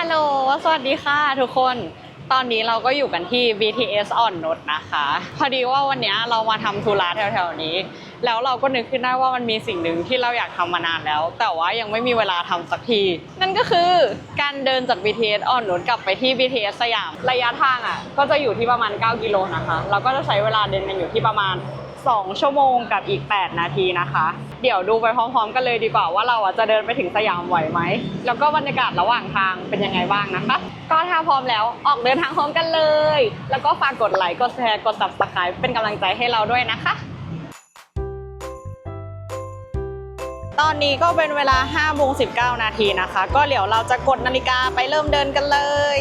ฮัลโหล สวัสดีค่ะทุกคน ตอนนี้เราก็อยู่กันที่ BTS อ่อนนุชนะคะ พอดีว่าวันนี้เรามาทำธุระแถวๆนี้ แล้วเราก็นึกขึ้นได้ว่ามันมีสิ่งหนึ่งที่เราอยากทำมานานแล้ว แต่ว่ายังไม่มีเวลาทำสักที นั่นก็คือการเดินจาก BTS อ่อนนุชกลับไปที่ BTS สยาม ระยะทางอะ ก็จะอยู่ที่ประมาณ 9 กิโลนะคะ เราก็จะใช้เวลาเดินกันอยู่ที่ประมาณ 2 ชั่วโมงกับอีก 8 นาทีนะคะ เดี๋ยวดูไปพร้อมๆ กันเลยดีกว่าว่าเราจะเดินไปถึงสยามไหวไหม แล้วก็บรรยากาศระหว่างทางเป็นยังไงบ้างนะคะ ก็ถ้าพร้อมแล้วออกเดินทางพร้อมกันเลย แล้วก็ฝากกดไลค์ กดแชร์ กด subscribe เป็นกำลังใจให้เราด้วยนะคะ ตอนนี้ก็เป็นเวลา5โมง19 นาทีนะคะ ก็เดี๋ยวเราจะกดนาฬิกาไปเริ่มเดินกันเลย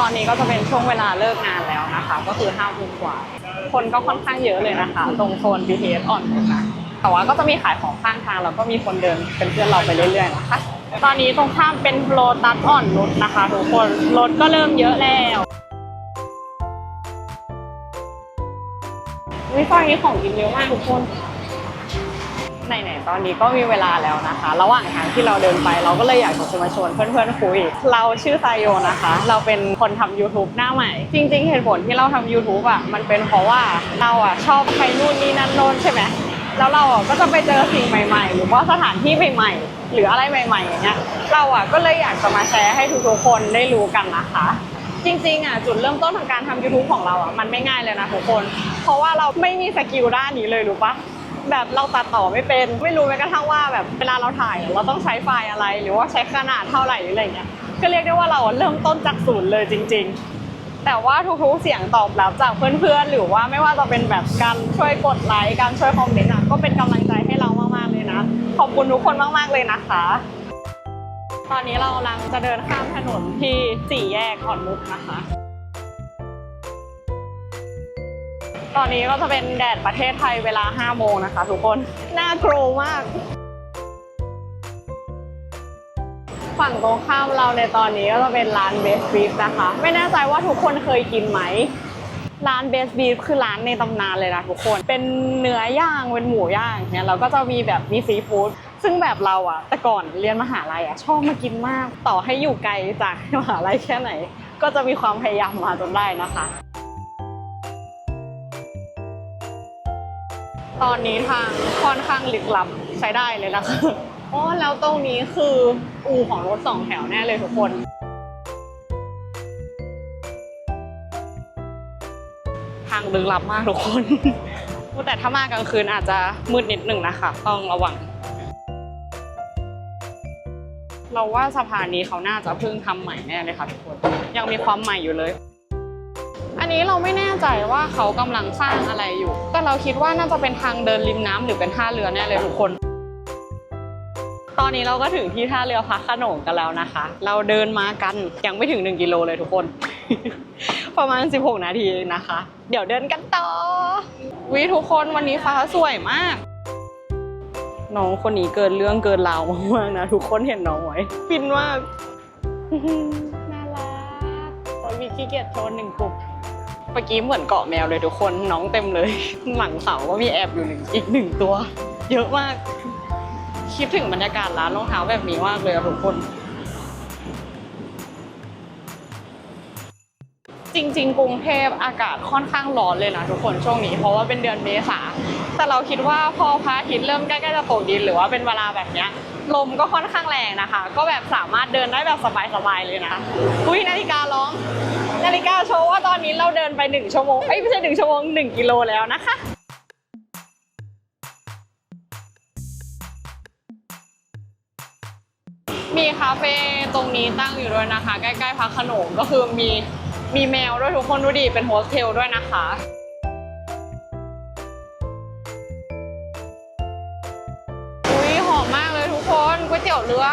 ตอนนี้ก็จะเป็นช่วงเวลาเลิกงานแล้วนะคะ ก็คือ5้าโมงกว่า คนก็ค่อนข้างเยอะเลยนะคะ ตรงโซน BTS อ่อนนุชนะแต่ว่าก็จะมีขายของข้างทางแล้วก็มีคนเดินเป็นเพื่อนเราไปเรื่อยๆนะคะ ตอนนี้ตรงข้ามเป็นโลตัสอ่อนนุชนะคะทุกคนรถก็เริ่มเยอะแล้ววิซอยนี้ของกินเยอะมากทุกคน ไหนๆตอนนี้ก็มีเวลาแล้วนะคะ ระหว่างทางที่เราเดินไปเราก็เลยอยากจะมาชวนเพื่อนๆคุย เราชื่อไซโยนะคะ เราเป็นคนทำ YouTube หน้าใหม่ จริง ๆ เหตุผลที่เราทำ YouTube อะมันเป็นเพราะว่าเราอะชอบใครนู่นนี่นั่นโน้นใช่ไหมแล้วเราอะก็จะไปเจอสิ่งใหม่ ๆ หรือว่าสถานที่ใหม่ๆ หรืออะไรใหม่ ๆ อย่างเงี้ยเราอะก็เลยอยากจะมาแชร์ให้ทุกๆคนได้รู้กันนะคะจริงๆอะจุดเริ่มต้นของการทำ YouTube ของเราอะมันไม่ง่ายเลยนะทุกคน เพราะว่าเราไม่มีสกิลด้านนี้เลยรู้ปะ แบบเราตัดต่อไม่เป็น ไม่รู้แม้กระทั่งว่าแบบเวลาเราถ่ายเราต้องใช้ไฟล์อะไร หรือว่าใช้ขนาดเท่าไหร่หรืออะไรเงี้ยก็เรียกได้ว่าเราเริ่มต้นจากศูนย์เลยจริง ๆ แต่ว่าทุกๆเสียงตอบรับจากเพื่อนๆ หรือว่าไม่ว่าจะเป็นแบบการช่วยกดไลค์การช่วยคอมเมนต์อะก็เป็นกำลังใจให้เรามากๆเลยนะ ขอบคุณทุกคนมากๆเลยนะคะ ตอนนี้เรากำลังจะเดินข้ามถนนที่สี่แยกอ่อนนุชนะคะ ตอนนี้ก็จะเป็นแดดประเทศไทยเวลา 5 โมงนะคะ ทุกคน น่ากลัวมาก ฝั่งตรงข้ามเราในตอนนี้ก็จะเป็นร้านเบสบีฟนะคะ ไม่แน่ใจว่าทุกคนเคยกินไหม ร้านเบสบีฟคือร้านในตำนานเลยนะทุกคน เป็นเนื้อย่างเป็นหมูย่างเนี่ยเราก็จะมีแบบมีซีฟู้ดซึ่งแบบเราอะแต่ก่อนเรียนมหาลัยอะชอบมากินมาก ต่อให้อยู่ไกลจากมหาลัยแค่ไหน ก็จะมีความพยายามมาจนได้นะคะ ตอนนี้ทางค่อนข้างลึกลับใช้ได้เลยนะคะอ๋อแล้วตรงนี้คืออู่ของรถสองแถวแน่เลยทุกคนทางลึกลับมากทุกคน แต่ถ้ามากลางคืนอาจจะมืดนิดหนึ่งนะคะ ต้องระวัง เราว่าสะพานนี้เขาน่าจะเพิ่งทำใหม่แน่เลยค่ะทุกคน ยังมีความใหม่อยู่เลย อันนี้เราไม่แน่ใจว่าเขากำลังสร้างอะไรอยู่ แต่เราคิดว่าน่าจะเป็นทางเดินริมน้ำหรือเป็นท่าเรือแน่เลยทุกคน ตอนนี้เราก็ถึงที่ท่าเรือพักขนงกันแล้วนะคะ เราเดินมากันยังไม่ถึง 1 กิโลเลยทุกคน ประมาณ 16 นาทีนะคะ เดี๋ยวเดินกันต่อวิทุกคนวันนี้ฟ้าสวยมาก น้องคนนี้เกินเรื่องเกินราวมากๆนะทุกคนเห็นน้องไหมฟินมากน่ารักโอ้ยวิขี้เกียจโชว์หนึ่งปุก เมื่อกี้เหมือนเกาะแมวเลยทุกคนน้องเต็มเลย หลังเสาก็มีแอบอยู่หนึ่งอีกหนึ่งตัว เยอะมาก คิดถึงบรรยากาศร้านรองเท้าแบบนี้มากเลยทุกคน จริง ๆ กรุงเทพอากาศค่อนข้างร้อนเลยนะทุกคนช่วงนี้เพราะว่าเป็นเดือนเมษาแต่เราคิดว่าพอพระอาทิตย์เริ่มใกล้ๆจะตกดินหรือว่าเป็นเวลาแบบเนี้ย ลมก็ค่อนข้างแรงนะคะ ก็แบบสามารถเดินได้แบบสบายๆเลยนะอุ้ยนาฬิการ้อง นาฬิกาโชว์ว่าตอนนี้เราเดินไปหนึ่งชั่วโมงเอ้ยไม่ใช่หนึ่งชั่วโมงหนึ่งกิโลแล้วนะคะมีคาเฟ่ตรงนี้ตั้งอยู่ด้วยนะคะ ใกล้ๆพักขนมก็คือมีมีแมวด้วยทุกคนดูดิเป็นโฮสเทลด้วยนะคะ ยเตี๋ยวเรือ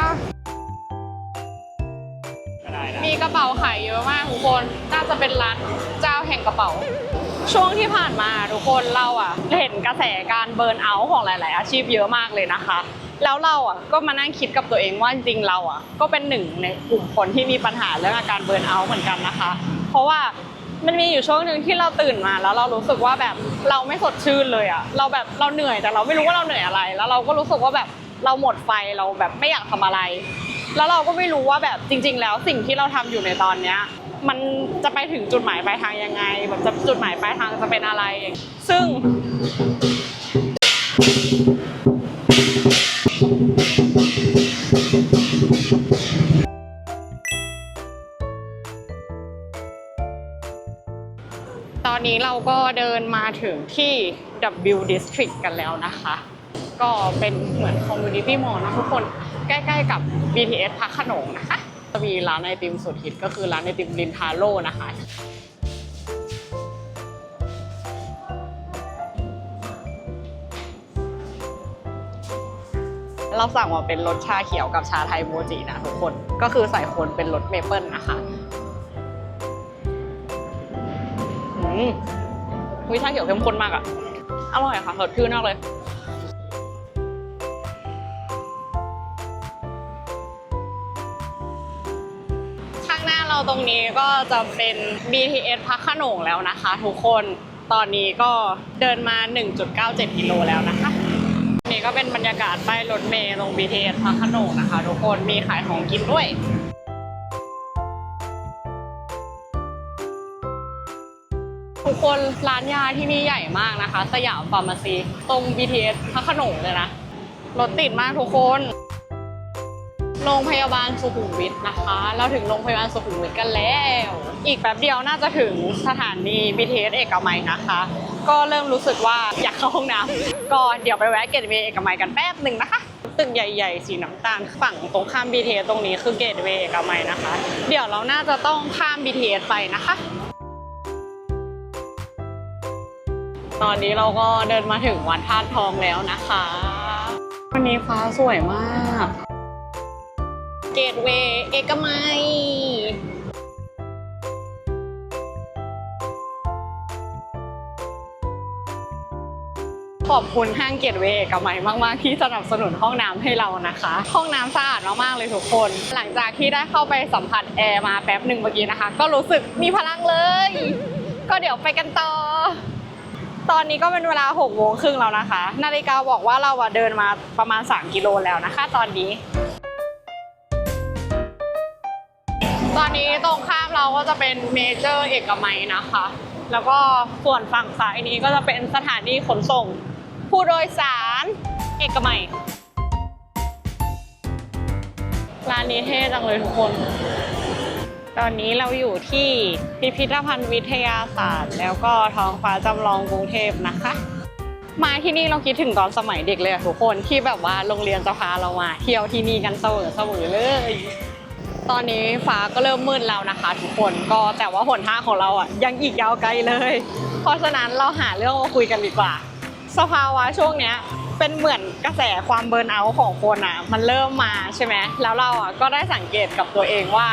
มีกระเป๋าขายเยอะมากทุกคน น่าจะเป็นร้านเจ้าแห่งกระเป๋า ช่วงที่ผ่านมาทุกคนเราอะเห็นกระแสการเบิร์นเอาท์ของหลาย ๆ อาชีพเยอะมากเลยนะคะ แล้วเราอะก็มานั่งคิดกับตัวเองว่าจริงๆเราอะก็เป็นหนึ่งในกลุ่มคนที่มีปัญหาเรื่องอาการเบิร์นเอาท์เหมือนกันนะคะ เพราะว่ามันมีอยู่ช่วงหนึ่งที่เราตื่นมาแล้วเรารู้สึกว่าแบบเราไม่สดชื่นเลยอะเราแบบเราเหนื่อยแต่เราไม่รู้ว่าเราเหนื่อยอะไร แล้วเราก็รู้สึกว่าแบบ เราหมดไฟเราแบบไม่อยากทำอะไร แล้วเราก็ไม่รู้ว่าแบบจริง ๆ แล้วสิ่งที่เราทำอยู่ในตอนเนี้ยมันจะไปถึงจุดหมายปลายทางยังไง แบบจะจุดหมายปลายทางจะเป็นอะไร ซึ่ง ตอนนี้เราก็เดินมาถึงที่ W District กันแล้วนะคะ ก็เป็นเหมือน Community Mall นะทุกคนใกล้ๆกับ BTS พักขนงนะคะ จะมีร้านไอติมสุดฮิตก็คือร้านไอติมลินทาโร่นะคะเราสั่งมาเป็นรสชาเขียวกับชาไทยโมจินะทุกคน ก็คือใส่คนเป็นรสเมเปิลนะคะอืมวิชาเขียวเข้มข้นมากอะอร่อยค่ะสดชื่นมากเลย ตรงนี้ก็จะเป็น BTS พักขนงแล้วนะคะ ทุกคนตอนนี้ก็เดินมา 1.97 กิโลแล้วนะคะ นี่ก็เป็นบรรยากาศป้ายรถเมล์ตรง BTS พักขนงนะคะ ทุกคนมีขายของกินด้วยทุกคนร้านยาที่นี่ใหญ่มากนะคะ สยามฟาร์มาซี ตรง BTS พระขนงเลยนะ รถติดมากทุกคน โรงพยาบาลสุขุมวิทนะคะ เราถึงโรงพยาบาลสุขุมวิทกันแล้ว อีกแป๊บเดียวน่าจะถึงสถานี BTS เอกมัยนะคะ ก็เริ่มรู้สึกว่าอยากเข้าห้องน้ำก็เดี๋ยวไปแวะเกตเวย์เอกมัยกันแป๊บหนึ่งนะคะตึกใหญ่ๆ สีน้ำตาลฝั่งตรงข้าม BTS ตรงนี้คือเกตเวย์เอกมัยนะคะ เดี๋ยวเราน่าจะต้องข้าม BTS ไปนะคะ ตอนนี้เราก็เดินมาถึงวัดธาตุทองแล้วนะคะ วันนี้ฟ้าสวยมาก เกตเวย์เอกมัยขอบคุณห้างเกตเวย์เอกมัยมาก ๆ ที่สนับสนุนห้องน้ำให้เรานะคะ ห้องน้ำสะอาดมาก ๆ เลยทุกคน หลังจากที่ได้เข้าไปสัมผัสแอร์มาแป๊บหนึ่งเมื่อกี้นะคะ ก็รู้สึกมีพลังเลย ก็เดี๋ยวไปกันต่อ ตอนนี้ก็เป็นเวลา6โมงครึ่งแล้วนะคะ นาฬิกาบอกว่าเราเดินมาประมาณ 3 กิโลแล้วนะคะ ตอนนี้ อนนี้ตรงข้ามเราก็จะเป็นเมเจอร์เอกมัยนะคะ แล้วก็ส่วนฝั่งซ้ายนี้ก็จะเป็นสถานีขนส่ง ผู้โดยสารเอกมัยร้านนี้เท่จังเลยทุกคน ตอนนี้เราอยู่ที่พิพิธภัณฑ์วิทยาศาสตร์ แล้วก็ท้องฟ้าจำลองกรุงเทพนะคะ มาที่นี่เราคิดถึงตอนสมัยเด็กเลยทุกคนที่แบบว่าโรงเรียนจะพาเรามา เที่ยวที่นี่กันเสมอเสมอเลย ตอนนี้ฟ้าก็เริ่มมืดแล้วนะคะ ทุกคนก็แต่ว่าหนทางของเราอะยังอีกยาวไกลเลย เพราะฉะนั้นเราหาเรื่องมาคุยกันดีกว่า สภาวะช่วงเนี้ยเป็นเหมือนกระแสความเบิร์นเอาท์ของคนอะมันเริ่มมาใช่ไหมแล้วเราอะก็ได้สังเกตกับตัวเองว่า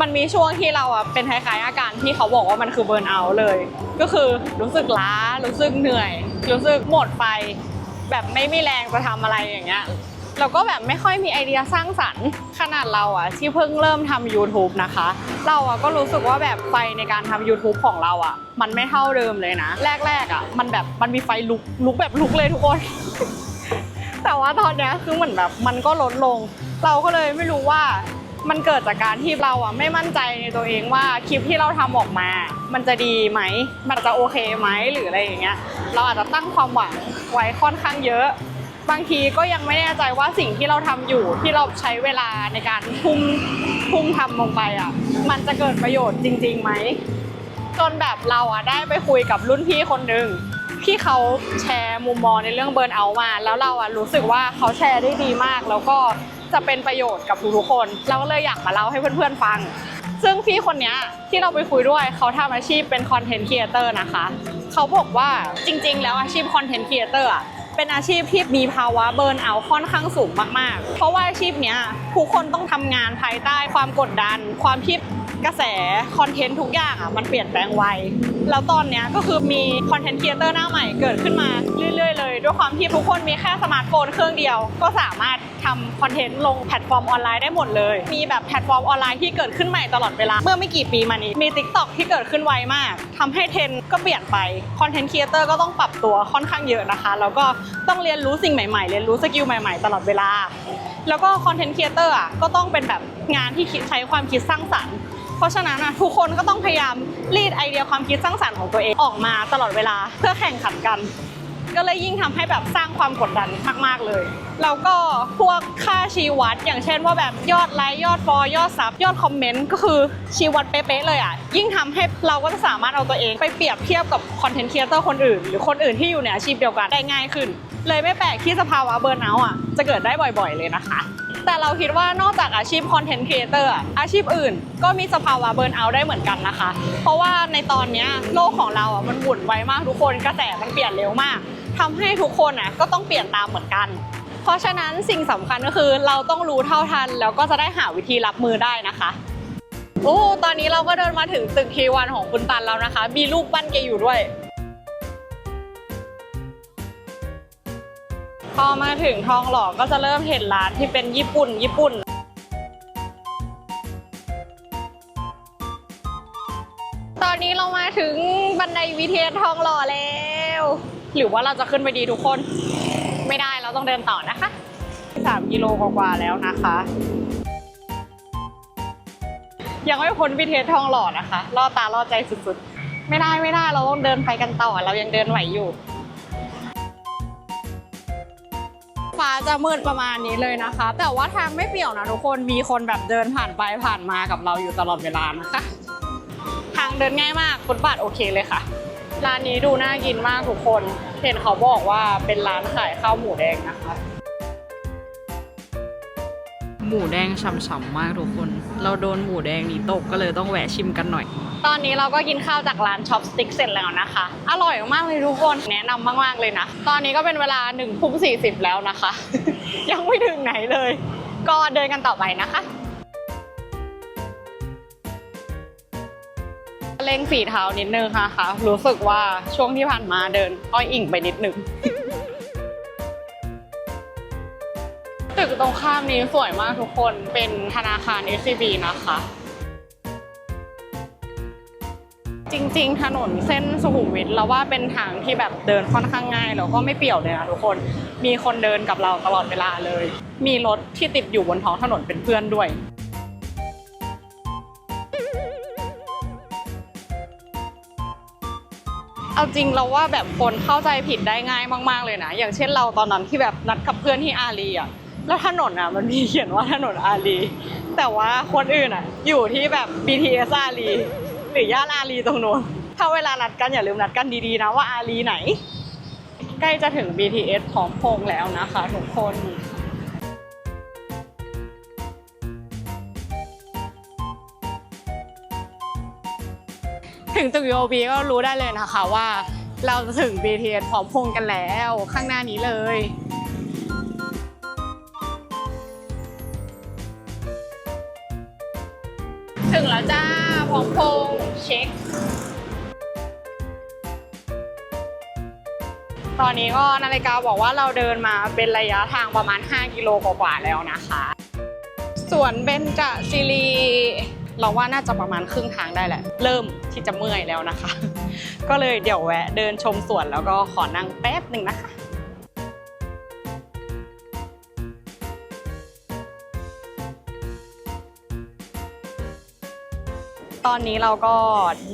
มันมีช่วงที่เราอะเป็นคล้ายๆอาการที่เขาบอกว่ามันคือเบิร์นเอาท์เลย ก็คือรู้สึกล้ารู้สึกเหนื่อย รู้สึกหมดไฟแบบไม่มีแรงจะทำอะไรอย่างเงี้ย เราก็แบบไม่ค่อยมีไอเดียสร้างสรรค์ขนาดเราอะที่เพิ่งเริ่มทำ YouTube นะคะ เราอะก็รู้สึกว่าแบบไฟในการทำ YouTube ของเราอะมันไม่เท่าเดิมเลยนะ แรกๆอะมันแบบมันมีไฟลุกลุกแบบลุกเลยทุกคน แต่ว่าตอนเนี้ยคือเหมือนแบบมันก็ลดลง เราก็เลยไม่รู้ว่ามันเกิดจากการที่เราอะไม่มั่นใจในตัวเองว่าคลิปที่เราทำออกมา มันจะดีไหม มันจะโอเคไหมหรืออะไรอย่างเงี้ย เราอาจจะตั้งความหวังไว้ค่อนข้างเยอะ บางทีก็ยังไม่แน่ใจว่าสิ่งที่เราทำอยู่ที่เราใช้เวลาในการทุ่มทุ่มทำลงไปอะมันจะเกิดประโยชน์จริงๆไหมจนแบบเราอะได้ไปคุยกับรุ่นพี่คนหนึ่งที่เขาแชร์มุมมองในเรื่องเบิร์นเอาท์มา แล้วเราอะรู้สึกว่าเขาแชร์ได้ดีมาก แล้วก็จะเป็นประโยชน์กับทุกๆคน เราก็เลยอยากมาเล่าให้เพื่อนๆฟัง ซึ่งพี่คนนี้ที่เราไปคุยด้วยเขาทำอาชีพเป็นคอนเทนต์ครีเอเตอร์นะคะ เขาบอกว่าจริงๆ แล้วอาชีพคอนเทนต์ครีเอเตอร์อะ เป็นอาชีพที่มีภาวะเบิร์นเอาค่อนข้างสูงมากๆ เพราะว่าอาชีพเนี้ยทุกคนต้องทำงานภายใต้ความกดดัน ความที่กระแสคอนเทนต์ทุกอย่างอะมันเปลี่ยนแปลงไว แล้วตอนเนี้ยก็คือมีคอนเทนต์ครีเอเตอร์หน้าใหม่เกิดขึ้นมาเรื่อยๆเลยด้วยความที่ทุกคนมีแค่สมาร์ทโฟนเครื่องเดียว ก็สามารถทำคอนเทนต์ลงแพลตฟอร์มออนไลน์ได้หมดเลย มีแบบแพลตฟอร์มออนไลน์ที่เกิดขึ้นใหม่ตลอดเวลา เมื่อไม่กี่ปีมานี้ มี Tik t o อกที่เกิดขึ้นไวมากทำให้เทรนก็เปลี่ยนไป คอนเทนต์ครีเอเตอร์ก็ต้องปรับตัวค่อนข้างเยอะนะคะ แล้วก็ต้องเรียนรู้สิ่งใหม่ๆ เรียนรู้สกิลใหม่ๆ ตลอดเวลา แล้วก็คอนเทนต์ครีเอเตอร์อะก็ต้องเป็นแบบงานที่ใช้ความคิดสร้างสรรค์ เพราะฉะนั้นอะทุกคนก็ต้องพยายามรีดไอเดียความคิดสร้างสรรค์ของตัวเองออกมาตลอดเวลาเพื่อแข่งขันกัน ก็เลยยิ่งทำให้แบบสร้างความกดดันมากๆเลยแล้วก็พวกค่าชี้วัด อย่างเช่นว่าแบบยอดไลค์ยอดฟอลยอดซับยอดคอมเมนต์ก็คือชี้วัดเป๊ะๆเลยอะยิ่งทำให้เราก็จะสามารถเอาตัวเองไปเปรียบเทียบกับคอนเทนต์ครีเอเตอร์คนอื่น หรือคนอื่นที่อยู่ในอาชีพเดียวกันได้ง่ายขึ้น เลยไม่แปลกที่สภาวะเบิร์นเอาท์อะจะเกิดได้บ่อยๆเลยนะคะ แต่เราคิดว่านอกจากอาชีพคอนเทนต์ครีเอเตอร์อาชีพอื่น ก็มีสภาวะเบิร์นเอาท์ได้เหมือนกันนะคะ เพราะว่าในตอนนี้โลกของเราอะมันหมุนไวมากทุกคนกระแสมันเปลี่ยนเร็วมากทำให้ทุกคนอะก็ต้องเปลี่ยนตามเหมือนกัน เพราะฉะนั้นสิ่งสำคัญก็คือเราต้องรู้เท่าทัน แล้วก็จะได้หาวิธีรับมือได้นะคะโอ้ตอนนี้เราก็เดินมาถึงตึกทีวันของคุณตันแล้วนะคะ มีรูปปั้นแกอยู่ด้วย พอมาถึงทองหล่อก็จะเริ่มเห็นร้านที่เป็นญี่ปุ่น ญี่ปุ่น ตอนนี้เรามาถึงบันไดวีเทียนทองหล่อแล้ว หรือว่าเราจะขึ้นไปดีทุกคน ไม่ได้เราต้องเดินต่อนะคะ 3 กิโลกว่าแล้วนะคะ ยังไม่พ้นวิเทศทองหล่อนะคะล่อตาล่อใจสุดๆ ไม่ได้ไม่ได้เราต้องเดินไปกันต่อ เรายังเดินไหวอยู่ ฟ้าจะมืดประมาณนี้เลยนะคะ แต่ว่าทางไม่เปี่ยวนะทุกคนมีคนแบบเดินผ่านไปผ่านมากับเราอยู่ตลอดเวลานะคะทางเดินง่ายมากฟุตบาทโอเคเลยค่ะ ร้านนี้ดูน่ากินมากทุกคน เห็นเขาบอกว่าเป็นร้านขายข้าวหมูแดงนะคะ หมูแดงฉ่ำๆมากทุกคน เราโดนหมูแดงนี้ตกก็เลยต้องแวะชิมกันหน่อย ตอนนี้เราก็กินข้าวจากร้านช็อปสติ๊กเสร็จแล้วนะคะ อร่อยมากเลยทุกคนแนะนำมากๆเลยนะ ตอนนี้ก็เป็นเวลา1นึ่งทุ่มสีแล้วนะคะ ยังไม่ถึงไหนเลย ก็เดินกันต่อไปนะคะเร่งฝีเท้านิดนึงค่ะค่ะรู้สึกว่าช่วงที่ผ่านมาเดินอ้อยอิ่งไปนิดนึง ตรงข้ามนี้สวยมากทุกคนเป็นธนาคาร SCB นะคะ จริงๆ ถนนเส้นสุขุมวิทเราว่าเป็นทางที่แบบเดินค่อนข้างง่ายแล้วก็ไม่เปี่ยวเลยนะทุกคนมีคนเดินกับเราตลอดเวลาเลย มีรถที่ติดอยู่บนท้องถนนเป็นเพื่อนด้วยเอาจริงเราว่าแบบคนเข้าใจผิดได้ง่ายมาก ๆ เลยนะ อย่างเช่นเราตอนนั้นที่แบบนัดกับเพื่อนที่อารีอะ แล้วถนนอะมันมีเขียนว่าถนนอารีแต่ว่าคนอื่นอะ อยู่ที่แบบ BTS อารีหรือย่านอารีตรงโน้นถ้าเวลานัดกันอย่าลืมนัดกันดีๆนะว่าอารีไหน ใกล้จะถึง BTS พร้อมพงแล้วนะคะทุกคนถึงตึก UOB ก็รู้ได้เลยนะคะว่า เราจะถึง BTS พร้อมพงกันแล้ว ข้างหน้านี้เลย ถึงแล้วจ้าพร้อมพงเช็ค ตอนนี้ก็นาฬิกาบอกว่าเราเดินมาเป็นระยะทางประมาณ 5 กิโลกว่าๆแล้วนะคะส่วนเบนจซิลีเราว่าน่าจะประมาณครึ่งทางได้แหละ เริ่มที่จะเมื่อยแล้วนะคะ ก็เลยเดี๋ยวแวะเดินชมสวนแล้วก็ขอนั่งแป๊บหนึ่งนะคะ ตอนนี้เราก็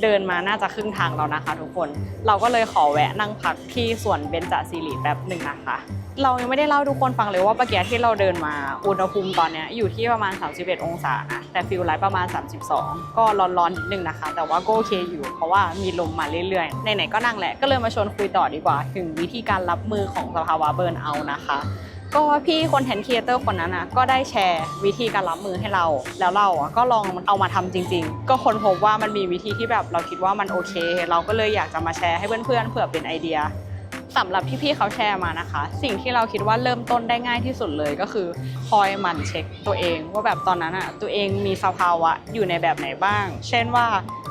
เดินมาน่าจะครึ่งทางแล้วนะคะทุกคน เราก็เลยขอแวะนั่งพักที่สวนเบญจศิริแป๊บหนึ่งนะคะ เรายังไม่ได้เล่าทุกคนฟังเลยว่าเมื่อกี้ที่เราเดินมาอุณหภูมิตอนนี้อยู่ที่ประมาณ 31 องศานะแต่ฟิลไลท์ประมาณ 32 ก็ร้อนๆนิดนึงนะคะ แต่ว่าก็โอเคอยู่ เพราะว่ามีลมมาเรื่อยๆไหนๆก็นั่งแหละก็เลยมาชวนคุยต่อดีกว่า ถึงวิธีการรับมือของสภาวะเบิร์นเอานะคะ ก็พี่คนแทนครีเอเตอร์คนนั้นนะก็ได้แชร์วิธีการรับมือให้เรา แล้วเราอะก็ลองเอามาทำจริง ๆ ก็ค้นพบว่ามันมีวิธีที่แบบเราคิดว่ามันโอเค เราก็เลยอยากจะมาแชร์ให้เพื่อนๆเผื่อเป็นไอเดียสำหรับที่พี่เขาแชร์มานะคะ สิ่งที่เราคิดว่าเริ่มต้นได้ง่ายที่สุดเลยก็คือคอยหมั่นเช็คตัวเอง ว่าแบบตอนนั้นอะตัวเองมีสภาวะอยู่ในแบบไหนบ้าง เช่นว่า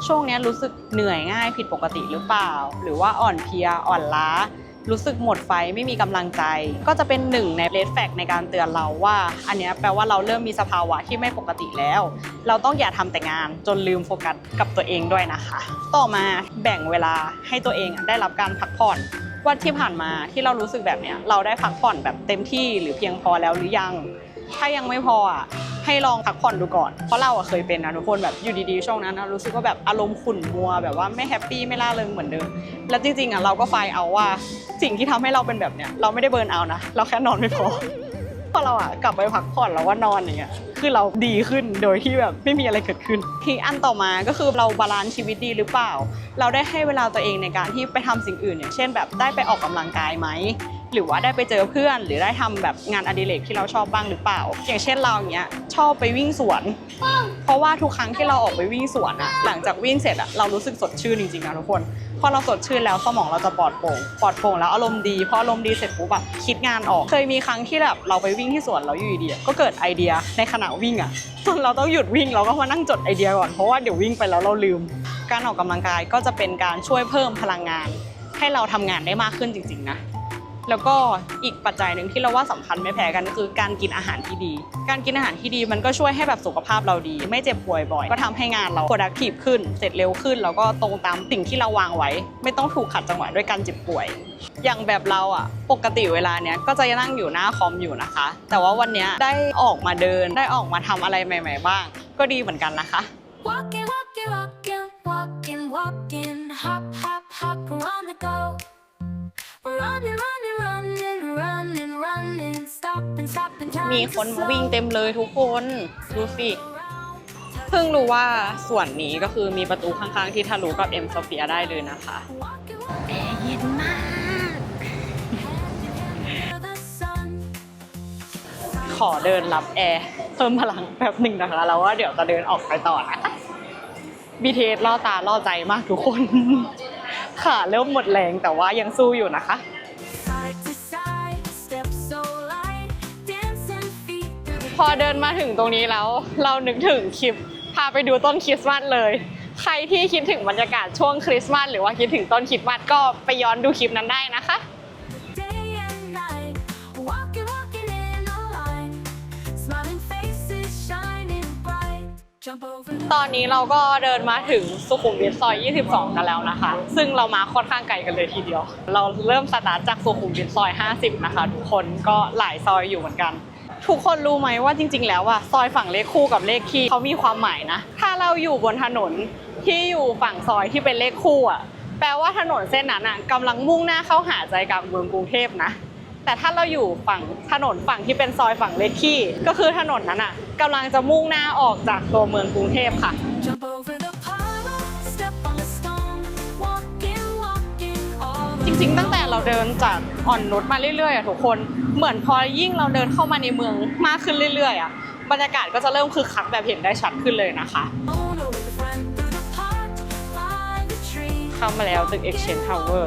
ช่วงนี้รู้สึกเหนื่อยง่ายผิดปกติหรือเปล่า หรือว่าอ่อนเพลียอ่อนล้า รู้สึกหมดไฟไม่มีกำลังใจ ก็จะเป็นหนึ่งในเลดแฟกในการเตือนเราว่า อันนี้แปลว่าเราเริ่มมีสภาวะที่ไม่ปกติแล้ว เราต้องอย่าทำแต่งานจนลืมโฟกัสกับตัวเองด้วยนะคะ ต่อมาแบ่งเวลาให้ตัวเองได้รับการพักผ่อนว่าที่ผ่านมาที่เรารู้สึกแบบเนี้ยเราได้พักผ่อนแบบเต็มที่หรือเพียงพอแล้วหรือยัง ถ้ายังไม่พออะให้ลองพักผ่อนดูก่อน เพราะเราอะเคยเป็นนะทุกคนแบบอยู่ดีๆช่วงนั้นนะรู้สึกว่าแบบอารมณ์ขุ่นมัวแบบว่าไม่แฮปปี้ไม่ล่าเริงเหมือนเดิม แล้วจริงๆอะเราก็ไฟเอาว่าสิ่งที่ทำให้เราเป็นแบบเนี้ยเราไม่ได้เบิร์นเอานะเราแค่นอนไม่พอพอเราอะกลับไปพักผ่อนแล้วว่านอนอย่างเงี้ยคือเราดีขึ้นโดยที่แบบไม่มีอะไรเกิดขึ้นทีอันต่อมาก็คือเราบาลานซ์ชีวิตดีหรือเปล่า เราได้ให้เวลาตัวเองในการที่ไปทำสิ่งอื่นอย่างเช่นแบบได้ไปออกกำลังกายไหม หรือว่าได้ไปเจอเพื่อน หรือได้ทำแบบงานอดิเรกที่เราชอบบ้างหรือเปล่า อย่างเช่นเราอย่างเงี้ยชอบไปวิ่งสวน เพราะว่าทุกครั้งที่เราออกไปวิ่งสวนอะหลังจากวิ่งเสร็จอะเรารู้สึกสดชื่นจริงๆนะทุกคนพอเราสดชื่นแล้วสมองเราจะปลอดโปร่งปลอดโปร่งแล้วอารมณ์ดีพออารมณ์ดีเสร็จปุ๊บแบบคิดงานออกเคยมีครั้งที่แบบเราไปวิ่งที่สวนแล้วอยู่ดีก็เกิดไอเดียในขณะวิ่งอะจนเราต้องหยุดวิ่งเราก็มานั่งจดไอเดียก่อนเพราะว่าเดี๋ยววิ่งไปแล้วเราลืม การออกกำลังกายก็จะเป็นการช่วยเพิ่มพลังงาน ให้เราทำงานได้มากขึ้นจริงๆนะ แล้วก็อีกปัจจัยหนึ่งที่เราว่าสำคัญไม่แพ้กันก็คือการกินอาหารที่ดี การกินอาหารที่ดีมันก็ช่วยให้แบบสุขภาพเราดี ไม่เจ็บป่วยบ่อย ก็ทำให้งานเรา productive ขึ้น เสร็จเร็วขึ้น แล้วก็ตรงตามสิ่งที่เราวางไว้ ไม่ต้องถูกขัดจังหวะด้วยการเจ็บป่วย อย่างแบบเราอะปกติเวลาเนี้ยก็จะนั่งอยู่หน้าคอมอยู่นะคะ แต่ว่าวันเนี้ยได้ออกมาเดินได้ออกมาทำอะไรใหม่ ๆ บ้าง ก็ดีเหมือนกันนะคะ Walking, walking, walking, walking, walking, hop, hop, hop, we're on the go. We're running, running, running, มีคนมาวิ่งเต็มเลยทุกคน ดูสิ เพิ่งรู้ว่าส่วนนี้ก็คือมีประตูข้างๆ ที่ทะลุกับเอ็มโซเฟียได้เลยนะคะแอร์เย็นมาก ขอเดินรับแอร์เพิ่มพลังแป๊บหนึ่งนะคะ แล้วว่าเดี๋ยวจะเดินออกไปต่อนะคะ BTS ล่อตาล่อใจมากทุกคนขาเริ่มหมดแรงแต่ว่ายังสู้อยู่นะคะ อเดินมาถึงตรงนี้แล้ว เรานึกถึงคลิปพาไปดูต้นคริสต์มาสเลย ใครที่คิดถึงบรรยากาศช่วงคริสต์มาสหรือว่าคิดถึงต้นคริสต์มาสก็ไปย้อนดูคลิปนั้นได้นะคะตอนนี้เราก็เดินมาถึงสุขุมวิทซอย 22 กันแล้วนะคะ ซึ่งเรามาค่อนข้างไกลกันเลยทีเดียว เราเริ่มสตาร์ทจากสุขุมวิทซอย 50 นะคะ ทุกคนก็หลายซอยอยู่เหมือนกัน ทุกคนรู้ไหมว่าจริง ๆ แล้วอะซอยฝั่งเลขคู่กับเลขคี่เขามีความหมายนะ ถ้าเราอยู่บนถนนที่อยู่ฝั่งซอยที่เป็นเลขคู่อะแปลว่าถนนเส้นนั้นอะกำลังมุ่งหน้าเข้าหาใจกลางเมืองกรุงเทพนะ แต่ถ้าเราอยู่ฝั่งถนนฝั่งที่เป็นซอยฝั่งเลขคี่ก็คือถนนนั้นอะกำลังจะมุ่งหน้าออกจากตัวเมืองกรุงเทพค่ะ ริง ๆ ตั้งแต่เราเดินจากอ่อนนุชมาเรื่อยๆอะทุกคนเหมือนพอยิ่งเราเดินเข้ามาในเมืองมากขึ้นเรื่อยๆอะบรรยากาศก็จะเริ่มคึกคักแบบเห็นได้ชัดขึ้นเลยนะคะเข้ามาแล้วตึก Exchange Tower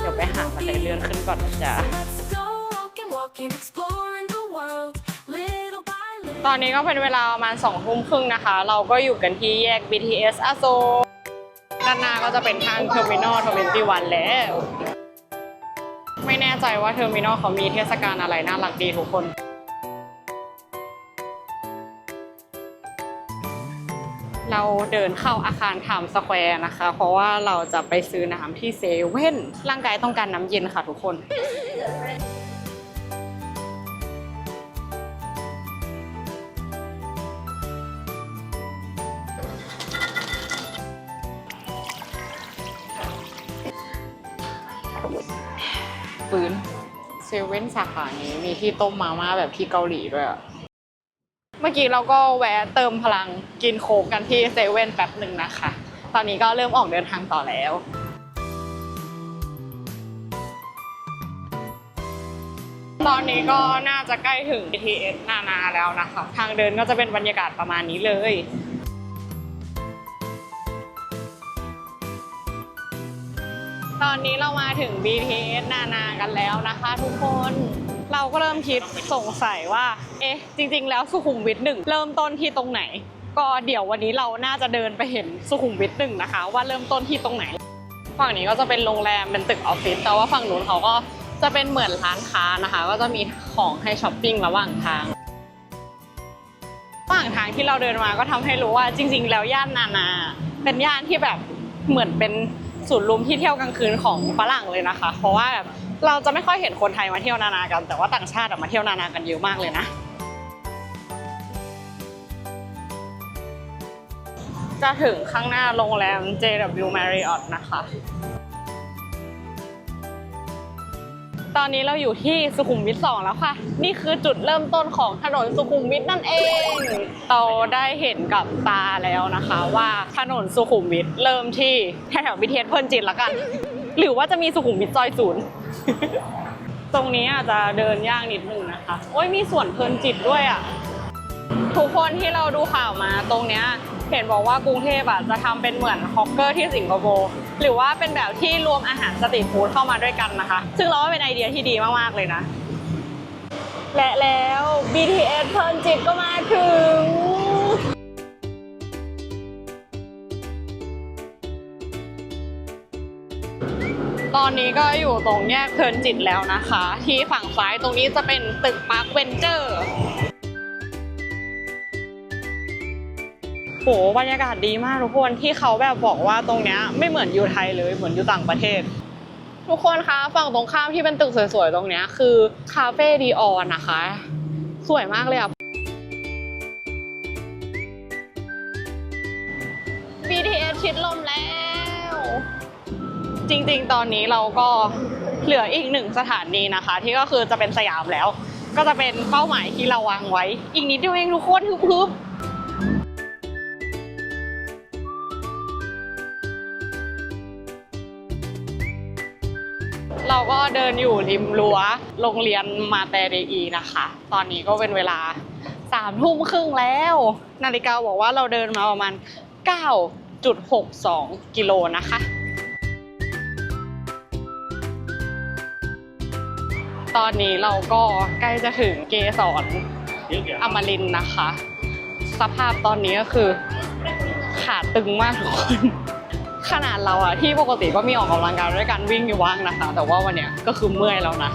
เดี๋ยวไปหาบันไดเลื่อนขึ้นก่อนนะจ๊ะตอนนี้ก็เป็นเวลาประมาณสองทุ่มครึ่งนะคะ เราก็อยู่กันที่แยก BTS อโศกด้านหน้าก็จะเป็นทาง Terminal 21 แล้ว ไม่แน่ใจว่าเทอร์มินอลเขามีเทศกาลอะไรน่ารักดีทุกคนเราเดินเข้าอาคารไทม์สแควร์นะคะ เพราะว่าเราจะไปซื้อน้ำที่เซเว่นร่างกายต้องการน้ำเย็นค่ะทุกคน ฟื้นเซเว่นสาขานี้มีที่ต้มมาม่าแบบที่เกาหลีด้วยอะเมื่อกี้เราก็แวะเติมพลังกินโค้กกันที่เซเว่นแป๊บหนึ่งนะคะ ตอนนี้ก็เริ่มออกเดินทางต่อแล้วตอนนี้ก็น่าจะใกล้ถึง BTS นานาแล้วนะคะ ทางเดินก็จะเป็นบรรยากาศประมาณนี้เลย ตอนนี้เรามาถึง BTS นานากันแล้วนะคะทุกคนเราก็เริ่มคิดสงสัยว่า เอ๊ะ จริง ๆ แล้วสุขุมวิทหนึ่งเริ่มต้นที่ตรงไหน ก็เดี๋ยววันนี้เราน่าจะเดินไปเห็นสุขุมวิทหนึ่งนะคะ ว่าเริ่มต้นที่ตรงไหน ฝั่งนี้ก็จะเป็นโรงแรมเป็นตึกออฟฟิศแต่ว่าฝั่งนู้นเขาก็จะเป็นเหมือนร้านค้านะคะ ก็จะมีของให้ช้อปปิ้งระหว่างทางระหว่างทางที่เราเดินมาก็ทำให้รู้ว่าจริง ๆ แล้วย่านนานา เป็นย่านที่แบบเหมือนเป็น ศูนย์รวมที่เที่ยวกลางคืนของฝรั่งเลยนะคะ เพราะว่าแบบเราจะไม่ค่อยเห็นคนไทยมาเที่ยวนานากัน แต่ว่าต่างชาติอะมาเที่ยวนานากันเยอะมากเลยนะ จะถึงข้างหน้าโรงแรม JW Marriott นะคะ ตอนนี้เราอยู่ที่สุขุมวิท2แล้วค่ะ นี่คือจุดเริ่มต้นของถนนสุขุมวิทนั่นเอง เราได้เห็นกับตาแล้วนะคะ ว่าถนนสุขุมวิทเริ่มที่แถวๆวิเทศเพลินจิตละกัน หรือว่าจะมีสุขุมวิทซอยศูนย์ตรงนี้อาจจะเดินยากนิดนึงนะคะ โอ้ยมีสวนเพลินจิตด้วยอะ ทุกคนที่เราดูข่าวมาตรงเนี้ยเห็นบอกว่ากรุงเทพอะจะทำเป็นเหมือนฮอกเกอร์ที่สิงคโปร์ หรือว่าเป็นแบบที่รวมอาหารสตรีทฟู้ดเข้ามาด้วยกันนะคะ ซึ่งเราว่าเป็นไอเดียที่ดีมากๆเลยนะ และแล้ว BTS เพลินจิตก็มาถึง ตอนนี้ก็อยู่ตรงแยกเพลินจิตแล้วนะคะ ที่ฝั่งซ้ายตรงนี้จะเป็นตึกปาร์คเวนเจอร์ โหบรรยากาศดีมากทุกคนที่เขาแบบบอกว่าตรงเนี้ยไม่เหมือนอยู่ไทยเลยเหมือนอยู่ต่างประเทศ ทุกคนคะฝั่งตรงข้ามที่เป็นตึกสวยๆตรงเนี้ยคือคาเฟ่ดีออนนะคะ สวยมากเลยอะ BTS ชิดลมแล้ว จริงๆ ตอนนี้เราก็เหลืออีกหนึ่งสถานีนะคะ ที่ก็คือจะเป็นสยามแล้ว ก็จะเป็นเป้าหมายที่เราวางไว้ อีกนิดเดียวเองทุกคนฮึบๆ นอยู่ริมรั้วโรงเรียนมาแต่เดอีนะคะ ตอนนี้ก็เป็นเวลาสามทุ่มครึ่งแล้ว นาฬิกาบอกว่าเราเดินมาประมาณ 9.62 กิโลนะคะ ตอนนี้เราก็ใกล้จะถึงเกสรอมรินนะคะ สภาพตอนนี้ก็คือขาตึงมากทุกคน ขนาดเราอะที่ปกติก็มีออกกำลังกายด้วยการวิ่งอยู่ว่างนะคะ แต่ว่าวันเนี้ยก็คือเมื่อยแล้วนะ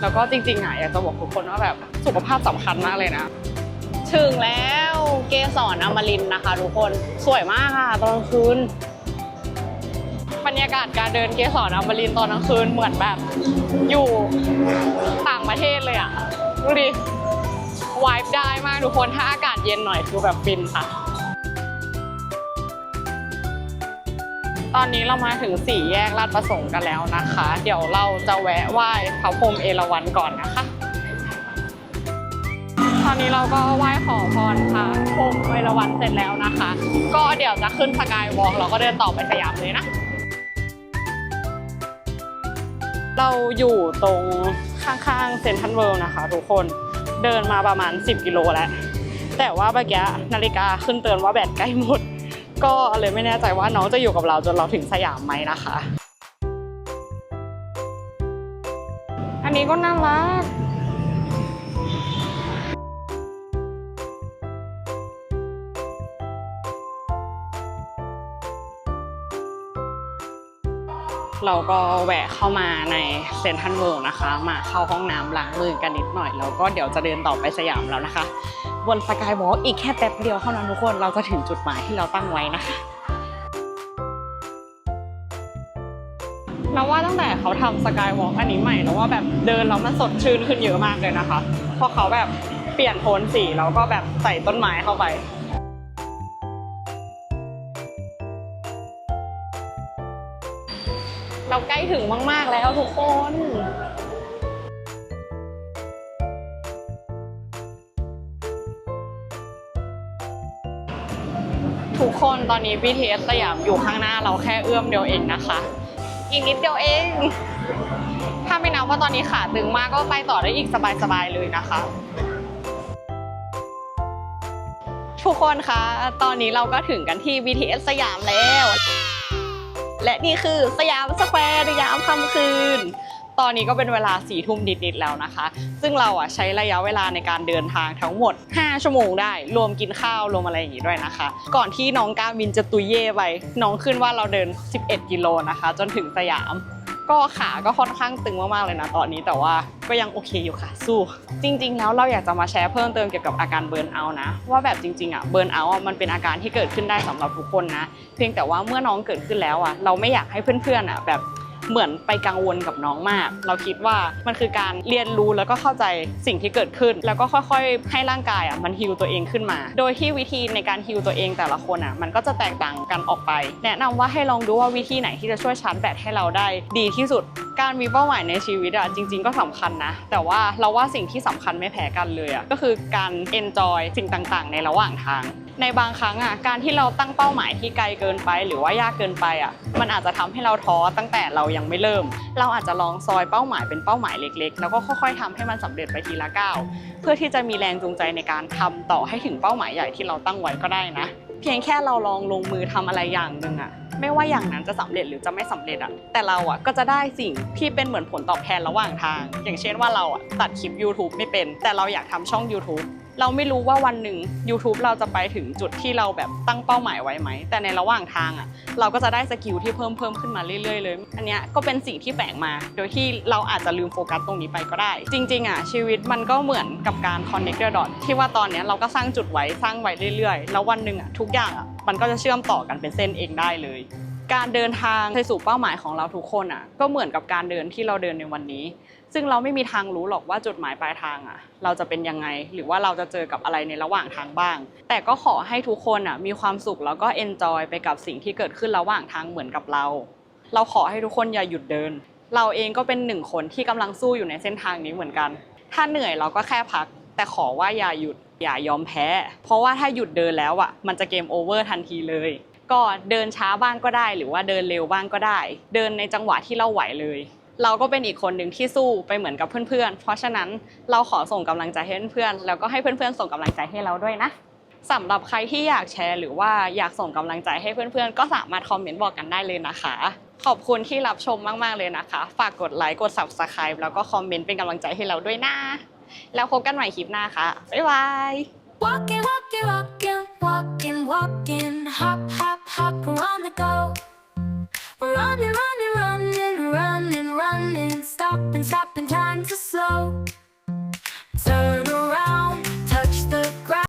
แล้วก็จริงๆอะอยากจะบอกทุกคนว่าแบบสุขภาพสำคัญมากเลยนะ ถึงแล้วเกสรอมรินทร์นะคะ ทุกคนสวยมากค่ะตอนกลางคืนบรรยากาศการเดินเกสรอมรินทร์ตอนกลางคืนเหมือนแบบอยู่ต่างประเทศเลยอะดูดิวายได้มากทุกคนถ้าอากาศเย็นหน่อยคือแบบฟินค่ะ ตอนนี้เรามาถึงสี่แยกลาดประสงค์กันแล้วนะคะ เดี๋ยวเราจะแวะไหว้พระพรหมเอราวัณก่อนนะคะ ตอนนี้เราก็ไหว้ขอพรพระพรหมเอราวัณเสร็จแล้วนะคะ ก็เดี๋ยวจะขึ้นสกายวอล์กเราก็เดินต่อไปสยามเลยนะ เราอยู่ตรงข้างๆเซ็นทรัลเวิลด์นะคะทุกคนเดินมาประมาณ 10 กิโลแล้ว แต่ว่าเมื่อกี้นาฬิกาขึ้นเตือนว่าแบตใกล้หมด ก็เลยไม่แน่ใจว่าน้องจะอยู่กับเราจนเราถึงสยามไหมนะคะ อันนี้ก็น่ารักเราก็แวะเข้ามาในเซนทรัลเวิลด์นะคะ มาเข้าห้องน้ำล้างมือกันนิดหน่อย แล้วก็เดี๋ยวจะเดินต่อไปสยามแล้วนะคะ บนสกายวอล์กอีกแค่แป๊บเดียวเท่านั้นทุกคนเราจะถึงจุดหมายที่เราตั้งไว้นะคะเราว่าตั้งแต่เขาทำสกายวอล์กอันนี้ใหม่แล้วว่าแบบเดินแล้วมันสดชื่นขึ้นเยอะมากเลยนะคะเพราะเขาแบบเปลี่ยนโทนสีแล้วก็แบบใส่ต้นไม้เข้าไปเราใกล้ถึงมาก ๆ แล้วทุกคน ทุกคนตอนนี้ BTS สยามอยู่ข้างหน้าเราแค่เอื้อมเดียวเองนะคะ อีกนิดเดียวเอง ถ้าไม่นับว่าตอนนี้ขาตึงมากก็ไปต่อได้อีกสบายๆเลยนะคะ ทุกคนคะตอนนี้เราก็ถึงกันที่ BTS สยามแล้ว และนี่คือสยามสแควร์ในยามค่ำคืน ตอนนี้ก็เป็นเวลาสี่ทุ่มนิดๆแล้วนะคะ ซึ่งเราอะใช้ระยะเวลาในการเดินทางทั้งหมด 5 ชั่วโมงได้ รวมกินข้าวรวมอะไรอย่างงี้ด้วยนะคะ ก่อนที่น้องกามินจะตุยเย่ไป น้องขึ้นว่าเราเดิน 11 กิโลนะคะ จนถึงสยาม ก็ขาก็ค่อนข้างตึงมากๆเลยนะตอนนี้แต่ว่าก็ยังโอเคอยู่ค่ะสู้ จริง ๆ แล้วเราอยากจะมาแชร์เพิ่มเติมเกี่ยวกับอาการเบิร์นเอาท์นะ ว่าแบบจริงๆอะเบิร์นเอาท์มันเป็นอาการที่เกิดขึ้นได้สำหรับทุกคนนะ เพียงแต่ว่าเมื่อน้องเกิดขึ้นแล้วอะเราไม่อยากให้เพื่อนๆอะแบบ เหมือนไปกังวลกับน้องมาก เราคิดว่ามันคือการเรียนรู้แล้วก็เข้าใจสิ่งที่เกิดขึ้น แล้วก็ค่อยๆ ให้ร่างกายอะมันฮิวตัวเองขึ้นมา โดยที่วิธีในการฮิวตัวเองแต่ละคนอะมันก็จะแตกต่างกันออกไป แนะนำว่าให้ลองดูว่าวิธีไหนที่จะช่วยชาร์จแบตให้เราได้ ดีที่สุดการมีเป้าหมายในชีวิตอะจริง ๆ ก็สำคัญนะ แต่ว่าเราว่าสิ่งที่สำคัญไม่แพ้กันเลยอะก็คือการ enjoy สิ่งต่างๆ ในระหว่างทาง ในบางครั้งอะการที่เราตั้งเป้าหมายที่ไกลเกินไป หรือว่ายากเกินไปอะมันอาจจะทำให้เราท้อตั้งแต่เรายังไม่เริ่ม เราอาจจะลองซอยเป้าหมายเป็นเป้าหมายเล็กๆ แล้วก็ค่อย ๆทำให้มันสำเร็จไปทีละก้าวเพื่อที่จะมีแรงจูงใจในการทำต่อให้ถึงเป้าหมายใหญ่ที่เราตั้งไว้ก็ได้นะ เพียงแค่เราลองลงมือทำอะไรอย่างหนึ่งอะไม่ว่าอย่างนั้นจะสำเร็จหรือจะไม่สำเร็จอะแต่เราอะก็จะได้สิ่งที่เป็นเหมือนผลตอบแทนระหว่างทาง อย่างเช่นว่าเราอะตัดคลิป YouTube ไม่เป็น แต่เราอยากทำช่อง YouTube เราไม่รู้ว่าวันหนึ่ง YouTube เราจะไปถึงจุดที่เราแบบตั้งเป้าหมายไว้ไหม แต่ในระหว่างทางอะเราก็จะได้สกิลที่เพิ่มเพิ่มขึ้นมาเรื่อยๆเลย อันเนี้ยก็เป็นสิ่งที่แฝงมา โดยที่เราอาจจะลืมโฟกัสตรงนี้ไปก็ได้ จริงๆอะชีวิตมันก็เหมือนกับการ connect the dot ที่ว่าตอนเนี้ยเราก็สร้างจุดไว้สร้างไว้เรื่อยๆ แล้ววันหนึ่งอะทุกอย่างอะมันก็จะเชื่อมต่อกันเป็นเส้นเองได้เลยการเดินทางไปสู่เป้าหมายของเราทุกคนอะก็เหมือนกับการเดินที่เราเดินในวันนี้ ซึ่งเราไม่มีทางรู้หรอกว่าจุดหมายปลายทางอะ เราจะเป็นยังไง หรือว่าเราจะเจอกับอะไรในระหว่างทางบ้าง แต่ก็ขอให้ทุกคนอะมีความสุขแล้วก็เอนจอยไปกับสิ่งที่เกิดขึ้นระหว่างทางเหมือนกับเรา เราขอให้ทุกคนอย่าหยุดเดิน เราเองก็เป็นหนึ่งคนที่กำลังสู้อยู่ในเส้นทางนี้เหมือนกัน ถ้าเหนื่อยเราก็แค่พัก แต่ขอว่าอย่าหยุดอย่ายอมแพ้ เพราะว่าถ้าหยุดเดินแล้วอะมันจะเกมโอเวอร์ทันทีเลยก็เดินช้าบ้างก็ได้ หรือว่าเดินเร็วบ้างก็ได้ เดินในจังหวะที่เราไหวเลย เราก็เป็นอีกคนหนึ่งที่สู้ไปเหมือนกับเพื่อนๆ เพราะฉะนั้นเราขอส่งกำลังใจให้เพื่อนๆ แล้วก็ให้เพื่อนๆ ส่งกำลังใจให้เราด้วยนะสำหรับใครที่อยากแชร์หรือว่าอยากส่งกำลังใจให้เพื่อนๆ ก็สามารถคอมเมนต์บอกกันได้เลยนะคะ ขอบคุณที่รับชมมากๆเลยนะคะ ฝากกดไลค์กด subscribe แล้วก็คอมเมนต์เป็นกำลังใจให้เราด้วยนะ แล้วพบกันใหม่คลิปหน้าค่ะบ๊ายบาย Walking, walking, walking, walking, walking, hop, hop, hop, we're on the go. Running, running, running, running, running. Stopping, stopping. time to slow. Turn around.